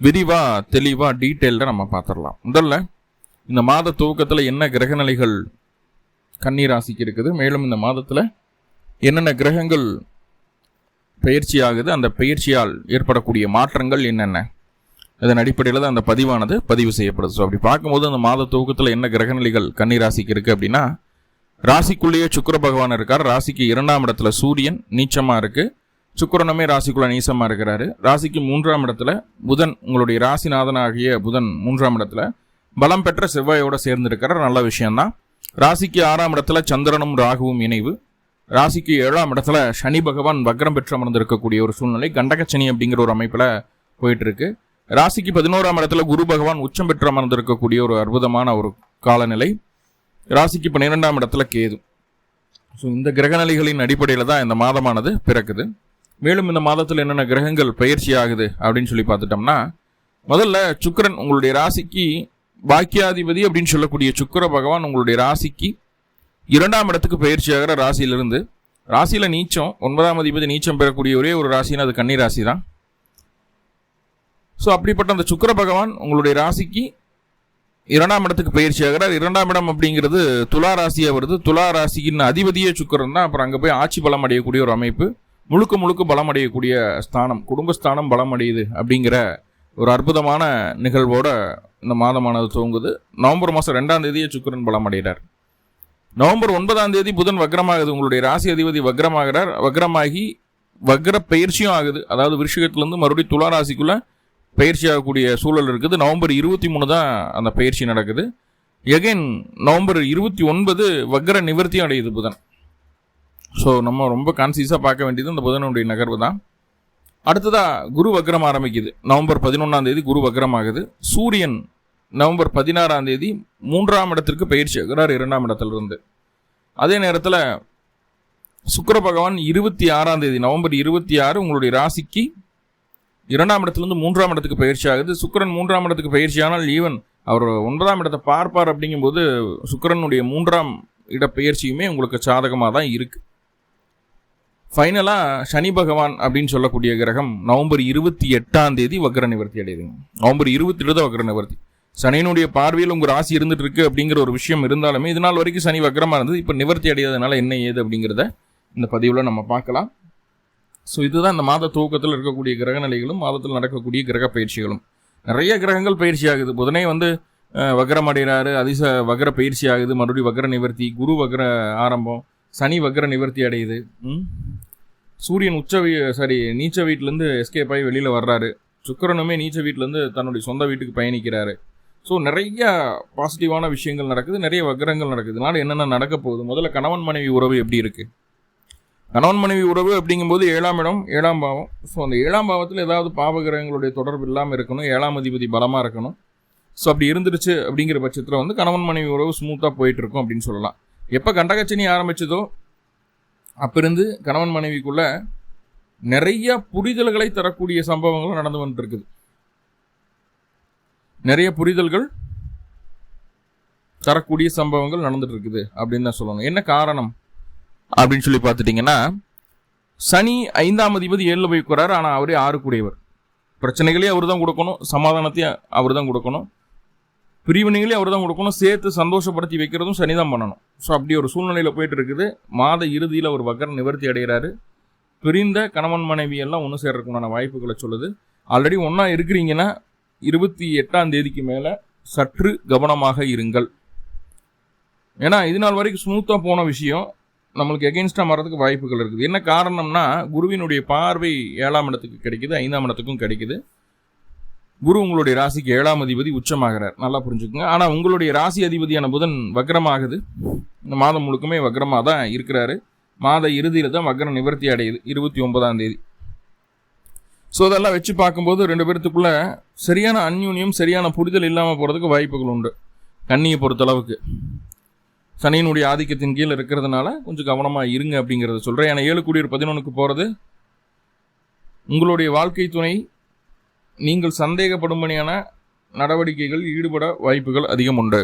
விரிவாக தெளிவாக டீட்டெயில்டாக நம்ம பார்த்துடலாம் முதல்ல இந்த மாத துவக்கத்தில் என்ன கிரகநிலைகள் கண்ணீராசிக்கு இருக்குது மேலும் இந்த மாதத்தில் என்னென்ன கிரகங்கள் பயிற்சி ஆகுது அந்த பயிற்சியால் ஏற்படக்கூடிய மாற்றங்கள் என்னென்ன? அதன் அடிப்படையில் தான் அந்த பதிவானது பதிவு செய்யப்படுது. ஸோ அப்படி பார்க்கும்போது அந்த மாத துவக்கத்தில் என்ன கிரகநிலைகள் கன்னிராசிக்கு இருக்குது அப்படின்னா ராசிக்குள்ளேயே சுக்கிர பகவான் இருக்கார். ராசிக்கு இரண்டாம் இடத்துல சூரியன் நீச்சமாக இருக்குது சுக்கிரனுமே ராசிக்குள்ள நீசமாக இருக்கிறாரு. ராசிக்கு மூன்றாம் இடத்துல புதன் உங்களுடைய ராசிநாதனாகிய புதன் மூன்றாம் இடத்துல பலம் பெற்ற செவ்வாயோட சேர்ந்து நல்ல விஷயம்தான். ராசிக்கு ஆறாம் இடத்துல சந்திரனும் ராகுவும் இணைவு. ராசிக்கு ஏழாம் இடத்துல சனி பகவான் வக்ரம் பெற்று அமர்ந்திருக்கக்கூடிய ஒரு சூழ்நிலை. கண்டகச்சனி அப்படிங்கிற ஒரு அமைப்பில் போயிட்டு இருக்கு ராசிக்கு பதினோராம் இடத்துல குரு பகவான் உச்சம் பெற்று அமர்ந்திருக்கக்கூடிய ஒரு அற்புதமான ஒரு காலநிலை. ராசிக்கு பன்னிரெண்டாம் இடத்துல கேது. ஸோ இந்த கிரகநிலைகளின் அடிப்படையில் தான் இந்த மாதமானது பிறக்குது. மேலும் இந்த மாதத்தில் என்னென்ன கிரகங்கள் பயிற்சி ஆகுது அப்படின்னு சொல்லி பார்த்துட்டோம்னா முதல்ல சுக்கிரன் உங்களுடைய ராசிக்கு பாக்கியாதிபதி அப்படின்னு சொல்லக்கூடிய சுக்கிர பகவான் உங்களுடைய ராசிக்கு இரண்டாம் இடத்துக்கு பயிற்சி ஆகிற ராசியிலிருந்து ராசியில் நீச்சம் ஒன்பதாம் அதிபதி நீச்சம் பெறக்கூடிய ஒரே ஒரு ராசினா அது கன்னி ராசி தான் ஸோ அப்படிப்பட்ட அந்த சுக்கிர பகவான் உங்களுடைய ராசிக்கு இரண்டாம் இடத்துக்கு பயிற்சி ஆகிறார் இரண்டாம் இடம் அப்படிங்கிறது துலா ராசியாக வருது. துலா ராசியின் அதிபதியே சுக்கரன் தான். அப்புறம் அங்கே போய் ஆட்சி பலம் அடையக்கூடிய ஒரு அமைப்பு. முழுக்க முழுக்க பலம் அடையக்கூடிய ஸ்தானம் குடும்பஸ்தானம் பலம் அடையுது அப்படிங்கிற ஒரு அற்புதமான நிகழ்வோட இந்த மாதமானது துவங்குது. நவம்பர் மாதம் ரெண்டாம் தேதியே சுக்கிரன் பலம் அடைகிறார் நவம்பர் ஒன்பதாம் தேதி புதன் வக்ரமாகுது. உங்களுடைய ராசி அதிபதி வக்ரமாகிறார். வக்ரமாகி வக்ர பயிற்சியும் ஆகுது. அதாவது விருஷகத்திலேருந்து மறுபடியும் துலா ராசிக்குள்ளே பயிற்சி ஆகக்கூடிய சூழல் இருக்குது. நவம்பர் இருபத்தி மூணு தான் அந்த பயிற்சி நடக்குது. எகைன் நவம்பர் இருபத்தி ஒன்பது வக்ர நிவர்த்தியும் அடையுது புதன். ஸோ நம்ம ரொம்ப கான்சியஸாக பார்க்க வேண்டியது இந்த புதனுடைய நகர்வு தான். அடுத்ததாக குரு வக்ரம் ஆரம்பிக்குது. நவம்பர் பதினொன்றாம் தேதி குரு வக்ரம் ஆகுது சூரியன் நவம்பர் பதினாறாம் தேதி மூன்றாம் இடத்திற்கு பயிற்சி ஆகிறார் இரண்டாம் இடத்துலேருந்து. அதே நேரத்தில் சுக்கர பகவான் இருபத்தி ஆறாம் தேதி நவம்பர் இருபத்தி ஆறு உங்களுடைய ராசிக்கு இரண்டாம் இடத்துலேருந்து மூன்றாம் இடத்துக்கு பயிற்சி ஆகுது. சுக்கிரன் மூன்றாம் இடத்துக்கு பயிற்சி ஆனால் ஈவன் அவர் ஒன்பதாம் இடத்தை பார்ப்பார் அப்படிங்கும்போது சுக்கரனுடைய மூன்றாம் இட பயிற்சியுமே உங்களுக்கு சாதகமாக தான் இருக்குது ஃபைனலாக சனி பகவான் அப்படின்னு சொல்லக்கூடிய கிரகம் நவம்பர் இருபத்தி எட்டாம் தேதி வக்ர நிவர்த்தி அடையுதுங்க நவம்பர் இருபத்தி ஏழு தான் வக்ர நிவர்த்தி. சனியினுடைய பார்வையில் உங்கள் ராசி இருந்துட்டு இருக்கு அப்படிங்கிற ஒரு விஷயம் இருந்தாலுமே இது நாள் வரைக்கும் சனி வக்ரமாக இருந்தது இப்போ நிவர்த்தி அடையாதனால என்ன ஏது அப்படிங்கிறத இந்த பதிவில் நம்ம பார்க்கலாம். ஸோ இதுதான் இந்த மாத துவக்கத்தில் இருக்கக்கூடிய கிரக நிலைகளும் மாதத்தில் நடக்கக்கூடிய கிரக பயிற்சிகளும். நிறைய கிரகங்கள் பயிற்சி ஆகுது. புதனே வந்து வக்ரம் அடைகிறாரு அதிச வக்ர பயிற்சி ஆகுது மறுபடியும் வக்ர நிவர்த்தி குரு வக்ர ஆரம்பம் சனி வக்ர நிவர்த்தி அடையுது. சூரியன் உச்ச சாரி நீச்ச வீட்டிலேருந்து எஸ்கேப் ஆகி வெளியில் வர்றாரு. சுக்கிரனுமே நீச்ச வீட்டிலேருந்து தன்னுடைய சொந்த வீட்டுக்கு பயணிக்கிறாரு. ஸோ நிறைய பாசிட்டிவான விஷயங்கள் நடக்குது நிறைய வக்ரங்கள் நடக்குதுனால என்னென்ன நடக்க போகுது? முதல்ல கணவன் மனைவி உறவு எப்படி இருக்குது கணவன் மனைவி உறவு அப்படிங்கும்போது ஏழாம் இடம் ஏழாம் பாவம். ஸோ அந்த ஏழாம் பாவத்தில் ஏதாவது பாவகிரகங்களுடைய தொடர்பு இல்லாமல் இருக்கணும் ஏழாம் அதிபதி பலமாக இருக்கணும். ஸோ அப்படி இருந்துருச்சு அப்படிங்கிற பட்சத்தில் வந்து கணவன் மனைவி உறவு ஸ்மூத்தாக போயிட்டு இருக்கும் அப்படின்னு சொல்லலாம். எப்போ கண்டகச்சனி ஆரம்பிச்சதோ அப்பிருந்து கணவன் மனைவிக்குள்ள நிறைய புரிதல்களை தரக்கூடிய சம்பவங்களும் நடந்து வந்துருக்குது நிறைய புரிதல்கள் தரக்கூடிய சம்பவங்கள் நடந்துட்டு இருக்குது அப்படின்னு தான் சொல்லணும் என்ன காரணம் அப்படின்னு சொல்லி பார்த்துட்டிங்கன்னா சனி ஐந்தாம் அதிபதி ஏழில் போய் ஆனால் அவரே ஆறு கூடியவர் பிரச்சனைகளையும் அவர் தான் கொடுக்கணும் சமாதானத்தையும் அவர் தான் கொடுக்கணும். பிரிவினைகளையும் அவர் தான் கொடுக்கணும். சேர்த்து சந்தோஷப்படுத்தி வைக்கிறதும் சனி தான் பண்ணணும். ஸோ அப்படி ஒரு சூழ்நிலையில் போயிட்டு இருக்குது மாத இறுதியில் ஒரு வக்கர நிவர்த்தி அடைகிறாரு. பிரிந்த கணவன் மனைவி எல்லாம் ஒன்று சேர்றதுக்குண்டான வாய்ப்புகளை சொல்லுது. ஆல்ரெடி ஒன்றா இருக்கிறீங்கன்னா இருபத்தி எட்டாம் தேதிக்கு மேலே சற்று கவனமாக இருங்கள். ஏன்னா இது நாள் வரைக்கும் ஸ்மூத்தாக போன விஷயம் நம்மளுக்கு எகெயின்ஸ்டாக மாறதுக்கு வாய்ப்புகள் இருக்குது. என்ன காரணம்னா குருவினுடைய பார்வை ஏழாம் இடத்துக்கு கிடைக்குது ஐந்தாம் இடத்துக்கும் கிடைக்குது. குரு உங்களுடைய ராசிக்கு ஏழாம் அதிபதி உச்சமாகிறார். நல்லா புரிஞ்சுக்கோங்க. ஆனால் உங்களுடைய ராசி அதிபதியான புதன் வக்ரமாகுது. இந்த மாதம் முழுக்குமே வக்ரமாக தான் இருக்கிறாரு. மாத இறுதியில் தான் வக்ரம் நிவர்த்தி அடையுது இருபத்தி ஒன்பதாம் தேதி. ஸோ அதெல்லாம் வச்சு பார்க்கும்போது ரெண்டு பேர்த்துக்குள்ள சரியான அந்யூன்யம் சரியான புரிதல் இல்லாமல் போகிறதுக்கு வாய்ப்புகள் உண்டு. கண்ணியை பொறுத்தளவுக்கு. சனியினுடைய ஆதிக்கத்தின் கீழே இருக்கிறதுனால கொஞ்சம் கவனமாக இருங்க அப்படிங்கிறத சொல்கிறேன் ஏன்னா ஏழு கூடியர் பதினொன்றுக்கு போகிறது உங்களுடைய வாழ்க்கை துணை நீங்கள் சந்தேகப்படும்படியான நடவடிக்கைகள் ஈடுபட வாய்ப்புகள் அதிகம் உண்டு.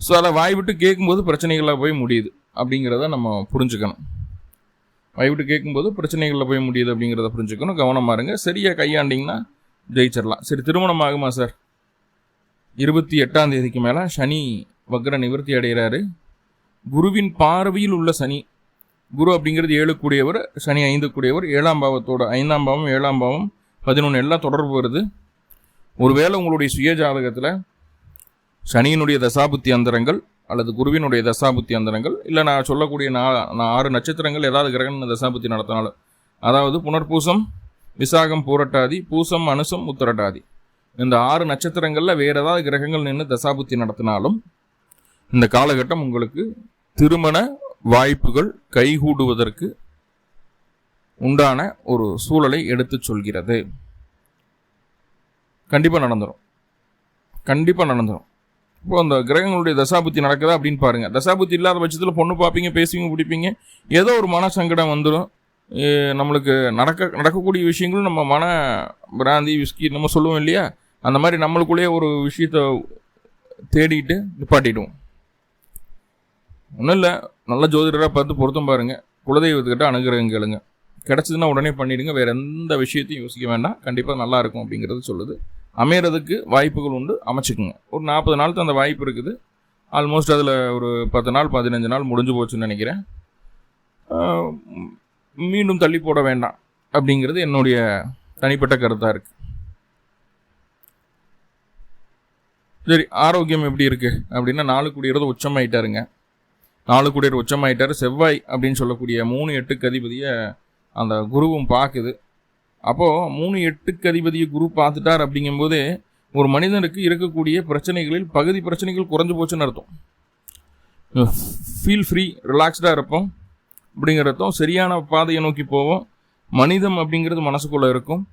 ஸோ அதை வாய்விட்டு கேட்கும்போது பிரச்சனைகளில் போய் முடியுது அப்படிங்கிறத நம்ம புரிஞ்சுக்கணும். வாய்விட்டு கேட்கும்போது பிரச்சனைகளில் போய் முடியுது அப்படிங்கிறத புரிஞ்சுக்கணும். கவனமாக இருங்க. சரியாக கையாண்டிங்கன்னா ஜெயிச்சிடலாம். சரி திருமணம் ஆகுமா சார் இருபத்தி எட்டாம் தேதிக்கு மேலே சனி வக்ர நிவர்த்தி அடைகிறாரு. குருவின் பார்வையில் உள்ள சனி. குரு அப்படிங்கிறது ஏழு கூடியவர் சனி ஐந்து கூடியவர் ஏழாம் பாவத்தோட ஐந்தாம் பாவம் ஏழாம் பாவம் பதினொன்று எல்லாம் தொடர்பு வருது. ஒருவேளை உங்களுடைய சுய ஜாதகத்தில் சனியினுடைய தசாபுத்தி அந்தரங்கள் அல்லது குருவினுடைய தசாபுத்தி அந்தரங்கள் இல்லை நான் சொல்லக்கூடிய நான் ஆறு நட்சத்திரங்கள் ஏதாவது கிரகண தசாபுத்தி நடத்தினாலும் அதாவது புனர்பூசம் விசாகம் பூரட்டாதி பூசம் அனுசம் உத்தரட்டாதி. இந்த ஆறு நட்சத்திரங்களில் வேறு ஏதாவது கிரகங்கள் நின்று தசாபுத்தி நடத்தினாலும் இந்த காலகட்டம் உங்களுக்கு திருமண வாய்ப்புகள் கைகூடுவதற்கு உண்டான ஒரு சூழலை எடுத்துச் சொல்கிறது. கண்டிப்பாக நடந்துடும் கண்டிப்பாக நடந்துடும் இப்போ அந்த கிரகங்களுடைய தசாபுத்தி நடக்குதா அப்படின்னு பாருங்க. தசாபுத்தி இல்லாத பட்சத்தில் பொண்ணு பார்ப்பீங்க பேசுவீங்க பிடிப்பீங்க ஏதோ ஒரு மன சங்கடம் வந்துடும் நம்மளுக்கு நடக்க நடக்கக்கூடிய விஷயங்களும் நம்ம மன பிராந்தி விஸ்கி நம்ம சொல்லுவோம் இல்லையா? அந்த மாதிரி நம்மளுக்குள்ளேயே ஒரு விஷயத்த தேடிட்டு நிப்பாட்டிடுவோம். ஒன்றும் இல்லை நல்ல ஜோதிடராக பார்த்து பொருத்தம் பாருங்கள் குலதெய்வத்துக்கிட்ட அனுகிரகம் கேளுங்க. கிடச்சதுன்னா உடனே பண்ணிவிடுங்க வேறு எந்த விஷயத்தையும் யோசிக்க வேண்டாம். கண்டிப்பாக நல்லாயிருக்கும் அப்படிங்கிறது சொல்லுது. அமையிறதுக்கு வாய்ப்புகள் உண்டு. அமைச்சிக்குங்க. ஒரு நாற்பது நாளுக்கு அந்த வாய்ப்பு இருக்குது. ஆல்மோஸ்ட் அதில் ஒரு பத்து நாள் பதினஞ்சு நாள் முடிஞ்சு போச்சுன்னு நினைக்கிறேன். மீண்டும் தள்ளி போட வேண்டாம் அப்படிங்கிறது என்னுடைய தனிப்பட்ட கருத்தாக இருக்குது சரி ஆரோக்கியம் எப்படி இருக்குது அப்படின்னா நாலு குடியிறது உச்சமாயிட்டாருங்க. நாலு குடியர் உச்சமாயிட்டார். செவ்வாய் அப்படின்னு சொல்லக்கூடிய மூணு எட்டுக்கு அதிபதியை அந்த குருவும் பார்க்குது. அப்போது மூணு எட்டுக்கு அதிபதியை குரு பார்த்துட்டார் அப்படிங்கும்போது ஒரு மனிதனுக்கு இருக்கக்கூடிய பிரச்சனைகளில் பகுதி பிரச்சனைகள் குறைஞ்சு போச்சுன்னு அர்த்தம். ஃபீல் ஃப்ரீ ரிலாக்ஸ்டாக இருப்போம். அப்படிங்கிறதும் சரியான பாதையை நோக்கி போவோம். மனிதம் அப்படிங்கிறது மனசுக்குள்ளே இருக்கும்.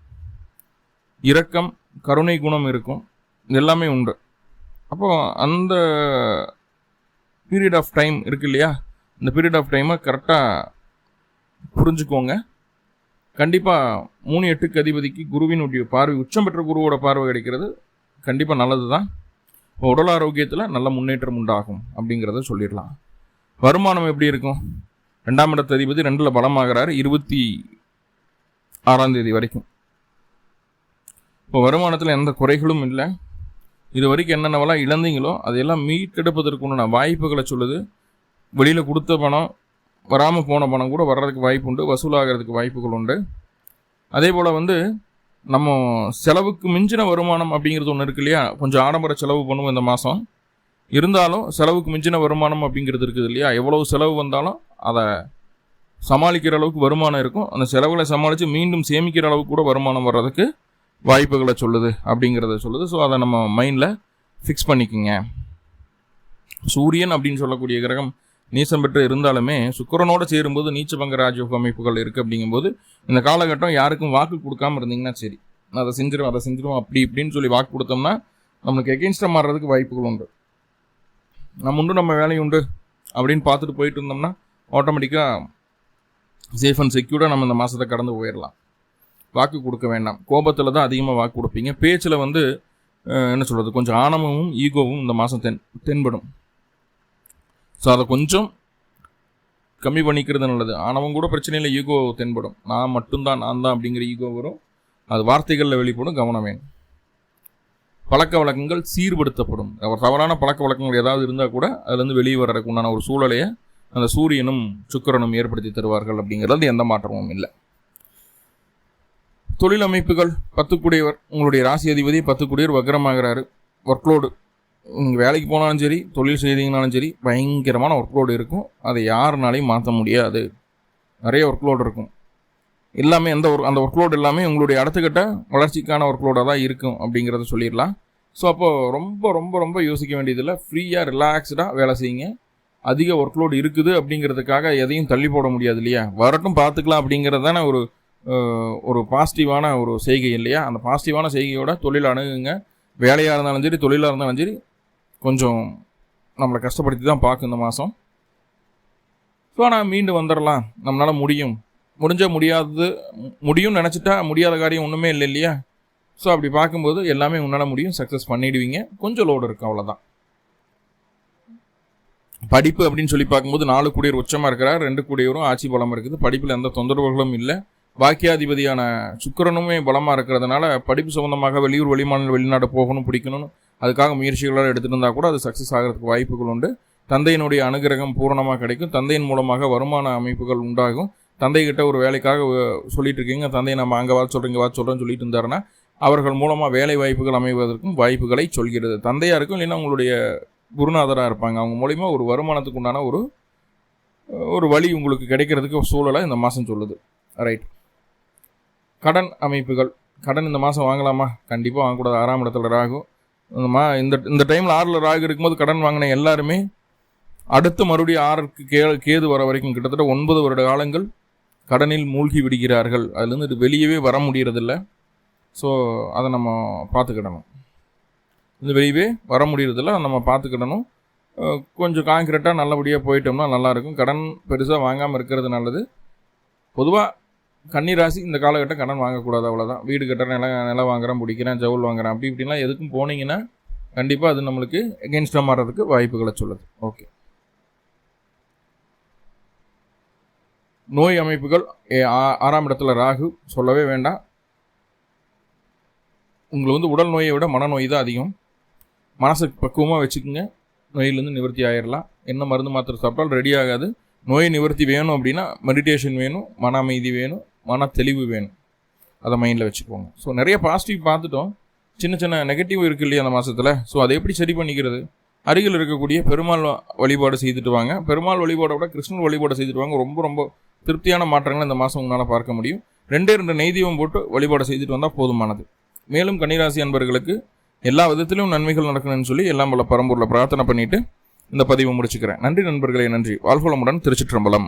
இரக்கம் கருணை குணம் இருக்கும். எல்லாமே உண்டு. அப்போது அந்த பீரியட் ஆஃப் டைம் இருக்கு இல்லையா? இந்த பீரியட் ஆஃப் டைமை கரெக்டாக புரிஞ்சுக்கோங்க. கண்டிப்பாக மூணு எட்டுக்கு அதிபதிக்கு குருவினுடைய பார்வை உச்சம் பெற்ற குருவோட பார்வை கிடைக்கிறது கண்டிப்பாக நல்லது தான் உடல் ஆரோக்கியத்தில் நல்ல முன்னேற்றம் உண்டாகும் அப்படிங்கிறத சொல்லிடலாம். வருமானம் எப்படி இருக்கும்? ரெண்டாம் இடத்து அதிபதி ரெண்டில் பலமாகிறாரு இருபத்தி ஆறாம் தேதி வரைக்கும். இப்போ வருமானத்தில் எந்த குறைகளும் இல்லை. இது வரைக்கும் என்னென்னவெல்லாம் இழந்தீங்களோ அதையெல்லாம் மீட்டெடுப்பதற்குண்டான வாய்ப்புகளை சொல்லுது. வெளியில் கொடுத்த பணம் வராமல் போன பணம் கூட வர்றதுக்கு வாய்ப்பு உண்டு வசூலாகிறதுக்கு வாய்ப்புகள் உண்டு அதே போல் வந்து நம்ம செலவுக்கு மிஞ்சின வருமானம் அப்படிங்கிறது ஒன்று இருக்கு இல்லையா? கொஞ்சம் ஆடம்பர செலவு பண்ணுவோம் இந்த மாதம் இருந்தாலும் செலவுக்கு மிஞ்சின வருமானம் அப்படிங்கிறது இருக்குது இல்லையா? எவ்வளவு செலவு வந்தாலும் அதை சமாளிக்கிற அளவுக்கு வருமானம் இருக்கும். அந்த செலவுகளை சமாளித்து மீண்டும் சேமிக்கிற அளவுக்கு கூட வருமானம் வர்றதுக்கு வாய்ப்புகளை சொல்லுது அப்படிங்கிறத சொல்லுது. ஸோ அதை நம்ம மைண்டில் ஃபிக்ஸ் பண்ணிக்கோங்க. சூரியன் அப்படின்னு சொல்லக்கூடிய கிரகம் நீசம் பெற்று இருந்தாலுமே சுக்கரனோடு சேரும்போது நீச்சபங்க ராஜயோக அமைப்புகள் இருக்குது அப்படிங்கும்போது இந்த காலகட்டம் யாருக்கும் வாக்கு கொடுக்காம இருந்தீங்கன்னா சரி. அதை செஞ்சிடும் அதை செஞ்சிடும் அப்படி இப்படின்னு சொல்லி வாக்கு கொடுத்தோம்னா நம்மளுக்கு எகெயின்ஸ்டாக மாறுறதுக்கு வாய்ப்புகள் உண்டு. நம்ம உண்டு நம்ம வேலையும் உண்டு அப்படின்னு பார்த்துட்டு போயிட்டு இருந்தோம்னா ஆட்டோமேட்டிக்காக சேஃப் அண்ட் செக்யூர்டாக நம்ம இந்த மாதத்தை கடந்து போயிடலாம். வாக்கு கொடுக்க வேண்டாம். கோபத்தில் தான் அதிகமாக வாக்கு கொடுப்பீங்க. பேச்சில் வந்து என்ன சொல்கிறது கொஞ்சம் ஆணவமும் ஈகோவும் இந்த மாதம் தென் தென்படும். ஸோ அதை கொஞ்சம் கம்மி பண்ணிக்கிறது நல்லது. ஆனவங்க கூட பிரச்சனையில் ஈகோ தென்படும். நான் மட்டும்தான் நான் தான் அப்படிங்கிற ஈகோ வரும். அது வார்த்தைகளில் வெளிப்படும் கவனம் வேணும் பழக்க வழக்கங்கள் சீர்படுத்தப்படும். அவர் தவறான பழக்க வழக்கங்கள் ஏதாவது இருந்தால் கூட அதுலேருந்து வெளியே வர்றதுக்கு உண்டான ஒரு சூழலையை அந்த சூரியனும் சுக்கரனும் ஏற்படுத்தி தருவார்கள் அப்படிங்கிறது எந்த மாற்றமும் இல்லை. தொழில் அமைப்புகள் பத்துக்குடியவர். உங்களுடைய ராசி அதிபதி பத்துக்குடியவர் வக்கரமாகிறாரு ஒர்க்லோடு நீங்கள் வேலைக்கு போனாலும் சரி தொழில் செய்தீங்கனாலும் சரி பயங்கரமான ஒர்க் லோடு இருக்கும். அதை யாருனாலையும் மாற்ற முடியாது. நிறைய ஒர்க் லோடு இருக்கும். எல்லாமே எந்த ஒர்க் அந்த ஒர்க் லோடு எல்லாமே உங்களுடைய அடுத்த வளர்ச்சிக்கான ஒர்க் லோடாக தான் இருக்கும் அப்படிங்கிறத சொல்லிடலாம். ஸோ அப்போது ரொம்ப ரொம்ப ரொம்ப யோசிக்க வேண்டியதில்லை. ஃப்ரீயாக ரிலாக்ஸ்டாக வேலை செய்யுங்க. அதிக ஒர்க் லோடு இருக்குது அப்படிங்கிறதுக்காக எதையும் தள்ளி போட முடியாது இல்லையா? வரட்டும் பார்த்துக்கலாம் அப்படிங்கிறது தானே ஒரு ஒரு பாசிட்டிவான ஒரு செய்கை இல்லையா? அந்த பாசிட்டிவான செய்கையோட தொழில் அணுகுங்க. வேலையாக இருந்தாலும் சரி தொழிலாக இருந்தாலும் சரி கொஞ்சம் நம்மளை கஷ்டப்படுத்தி தான் பார்க்கும் இந்த மாதம் ஸோ ஆனால் மீண்டு வந்துடலாம் நம்மளால் முடியும். முடிஞ்ச முடியாதது முடியும்னு நினச்சிட்டா முடியாத காரியம் ஒன்றுமே இல்லை இல்லையா? ஸோ அப்படி பார்க்கும்போது எல்லாமே உன்னால் முடியும். சக்ஸஸ் பண்ணிடுவீங்க. கொஞ்சம் லோடு இருக்குது அவ்வளோதான் படிப்பு அப்படின்னு சொல்லி பார்க்கும்போது நாலு கூடியர் உச்சமாக இருக்கிறார் ரெண்டு கூடியவரும் ஆட்சி பலம் இருக்குது. படிப்பில் எந்த தொந்தரவுகளும் இல்லை. பாக்கியாதிபதியான சுக்கிரனுமே பலமாக இருக்கிறதுனால படிப்பு சம்மந்தமாக வெளியூர் வெளிமாநில வெளிநாடு போகணும் பிடிக்கணும்னு அதுக்காக முயற்சிகளாக எடுத்துகிட்டு இருந்தால் கூட அது சக்ஸஸ் ஆகிறதுக்கு வாய்ப்புகள் உண்டு. தந்தையினுடைய அனுகிரகம் பூரணமாக கிடைக்கும். தந்தையின் மூலமாக வருமான அமைப்புகள் உண்டாகும். தந்தைகிட்ட ஒரு வேலைக்காக சொல்லிட்டு இருக்கீங்க. தந்தையை நம்ம அங்கே வா சொல்கிறீங்க வா சொல்கிறேன்னு சொல்லிட்டு இருந்தாருன்னா அவர்கள் மூலமாக வேலை வாய்ப்புகள் அமைவதற்கும் வாய்ப்புகளை சொல்கிறது. தந்தையாக இருக்கும் இல்லைன்னா உங்களுடைய குருநாதராக இருப்பாங்க. அவங்க மூலிமா ஒரு வருமானத்துக்கு உண்டான ஒரு ஒரு வழி உங்களுக்கு கிடைக்கிறதுக்கு ஒரு சூழலை இந்த மாதம் சொல்லுது. ரைட் கடன் அமைப்புகள். கடன் இந்த மாதம் வாங்கலாமா? கண்டிப்பாக வாங்கக்கூடாது. ஆறாம் இடத்துல ராகும் இந்த மா இந்த இந்த டைமில் ஆறில் ராகு இருக்கும்போது கடன் வாங்கின எல்லாருமே அடுத்து மறுபடியும் ஆறுக்கு கே கேது வர வரைக்கும் கிட்டத்தட்ட ஒன்பது வருட காலங்கள் கடனில் மூழ்கி விடுகிறார்கள். அதுலேருந்து இது வெளியவே வர முடியறதில்ல. ஸோ அதை நம்ம பார்த்துக்கிடணும். இது வெளியவே வர முடியறதில்ல அதை நம்ம பார்த்துக்கிடணும். கொஞ்சம் கான்கிரீட்டாக நல்லபடியாக போயிட்டோம்னா நல்லாயிருக்கும் கடன் பெருசாக வாங்காமல் இருக்கிறது நல்லது. பொதுவாக கன்னிராசி இந்த காலகட்டம் கடன் வாங்கக்கூடாது அவ்வளோதான் வீடு கட்டுற நில நிலம் வாங்குறேன் பிடிக்கிறேன் ஜவுள் வாங்குறேன் அப்படி இப்படிலாம் எதுக்கும் போனீங்கன்னா கண்டிப்பாக அது நம்மளுக்கு எகென்ஸ்டாக மாறுறதுக்கு வாய்ப்புகளை சொல்லுது. ஓகே நோய் அமைப்புகள் ஆ- ஆறாம் இடத்துல ராகு சொல்லவே வேண்டாம். உங்களுக்கு வந்து உடல் நோயை விட மனநோய் தான் அதிகம். மனசுக்கு பக்குவமாக வச்சுக்கோங்க. நோயிலேருந்து நிவர்த்தி ஆயிடலாம் என்ன மருந்து மாத்திரை சாப்பிட்டாலும் ரெடி ஆகாது. நோய் நிவர்த்தி வேணும் அப்படின்னா மெடிடேஷன் வேணும் மன அமைதி வேணும். மன தெளிவு வேணும். அதை மைண்டில் வச்சுக்கோங்க. ஸோ நிறைய பாசிட்டிவ் பார்த்துட்டோம். சின்ன சின்ன நெகட்டிவ் இருக்குது இல்லையா அந்த மாதத்தில் ஸோ அதை எப்படி சரி பண்ணிக்கிறது? அருகில் இருக்கக்கூடிய பெருமாள் வழிபாடு செய்துட்டு வாங்க. பெருமாள் வழிபாடை விட கிருஷ்ணன் வழிபாடு செய்துட்டு வாங்க. ரொம்ப ரொம்ப திருப்தியான மாற்றங்களை இந்த மாதம் உங்களால் பார்க்க முடியும். ரெண்டே ரெண்டு நெய்தீபம் போட்டு வழிபாடு செய்துட்டு வந்தால் போதுமானது. மேலும் கன்னிராசி அன்பர்களுக்கு எல்லா விதத்திலும் நன்மைகள் நடக்கணும்னு சொல்லி எல்லாம் பல பரம்பூரில் பிரார்த்தனை பண்ணிவிட்டு இந்த பதிவை முடிச்சுக்கிறேன். நன்றி நண்பர்களே நன்றி. வாழ்வளமுடன் திருச்சிற்றம்பலம்.